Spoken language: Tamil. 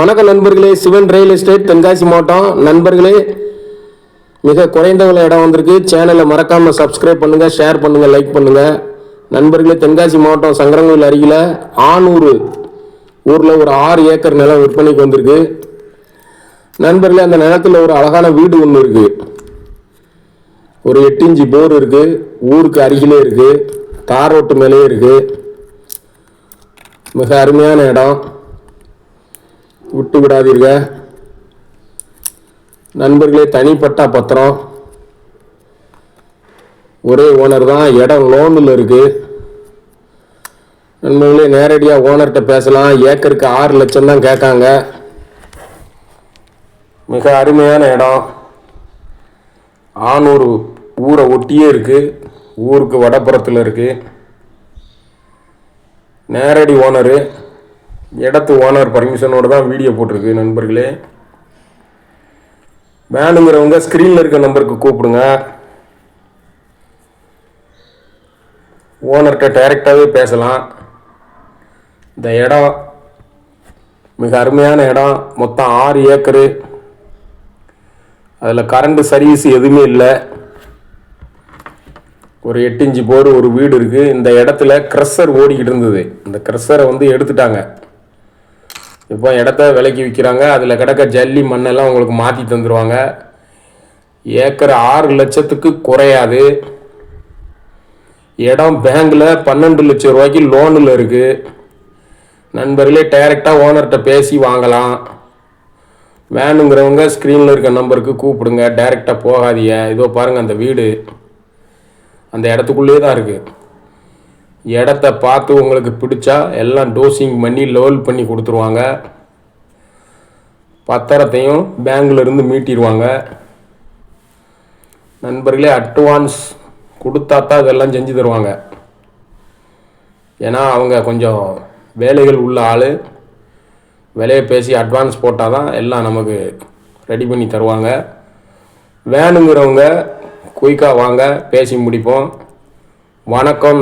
வணக்கம் நண்பர்களே சிவன் ரியல் எஸ்டேட் தென்காசி மாவட்டம். நண்பர்களே மிக குறைந்த விலை இடம் வந்திருக்கு. சேனலை மறக்காம சப்ஸ்கிரைப் பண்ணுங்க ஷேர் பண்ணுங்க லைக் பண்ணுங்க. நண்பர்களே தென்காசி மாவட்டம் சங்கரங்கோயில் அருகில் ஆனூர் ஊரில் ஒரு ஆறு ஏக்கர் நிலம் விற்பனைக்கு வந்திருக்கு. நண்பர்களே அந்த நிலத்தில் ஒரு அழகான வீடு ஒன்று இருக்கு. ஒரு எட்டு இஞ்சி போர் இருக்கு. ஊருக்கு அருகிலே இருக்கு. தார் ரோட்டு மேலேயே இருக்கு. மிக அருமையான இடம். விட்டு விடாதீர்க நண்பர்களே தனிப்பட்ட பத்திரம். ஒரே ஓனர் தான் இடம் லோனில் இருக்கு. நண்பர்களே நேரடியாக ஓனர்கிட்ட பேசலாம். ஏக்கருக்கு ஆறு லட்சம் தான் கேட்காங்க. மிக அருமையான இடம். ஆனூர் ஊரை ஒட்டியே இருக்கு. ஊருக்கு வடப்புறத்தில் இருக்கு. நேரடி ஓனரு இடத்து ஓனர் பர்மிஷனோட தான் வீடியோ போட்டிருக்கு நண்பர்களே. வேணுங்கிறவங்க ஸ்க்ரீனில் இருக்க நம்பருக்கு கூப்பிடுங்க. ஓனர்கிட்ட டைரெக்டாகவே பேசலாம். இந்த இடம் மிக அருமையான இடம். மொத்தம் ஆறு ஏக்கரு. அதில் கரண்ட் சர்வீஸ் எதுவுமே இல்லை. ஒரு எட்டு இன்ச்சு போர் ஒரு வீடு இருக்குது இந்த இடத்துல க்ரஷர் ஓடிக்கிட்டு இருந்தது. இந்த க்ரஷரை வந்து எடுத்துட்டாங்க. இப்போ இடத்த விலைக்கு விற்கிறாங்க அதில் கிடக்க ஜல்லி மண்ணெல்லாம் உங்களுக்கு மாற்றி தந்துடுவாங்க ஏக்கர் ஆறு லட்சத்துக்கு குறையாது. இடம் பேங்கில் பன்னெண்டு லட்சம் ரூபாய்க்கு லோனில் இருக்குது நண்பர்களே டைரெக்டாக ஓனர்கிட்ட பேசி வாங்கலாம். வேணுங்கிறவங்க ஸ்க்ரீனில் இருக்க நம்பருக்கு கூப்பிடுங்க. டைரெக்டாக போகாதீங்க. இதோ பாருங்கள் அந்த வீடு அந்த இடத்துக்குள்ளே தான் இருக்குது இடத்த பார்த்து உங்களுக்கு பிடிச்சா எல்லாம் டோசிங் பண்ணி லெவல் பண்ணி கொடுத்துருவாங்க. பத்திரத்தையும் பேங்க்லேருந்து மீட்டிடுவாங்க நண்பர்களே அட்வான்ஸ் கொடுத்தா தான் இதெல்லாம் செஞ்சு தருவாங்க. ஏன்னா அவங்க கொஞ்சம் வேலைகள் உள்ள ஆள். விலையை பேசி அட்வான்ஸ் போட்டால் தான் எல்லாம் நமக்கு ரெடி பண்ணி தருவாங்க. வேணுங்கிறவங்க குயிக்காக வாங்க பேசி முடிப்போம். வணக்கம்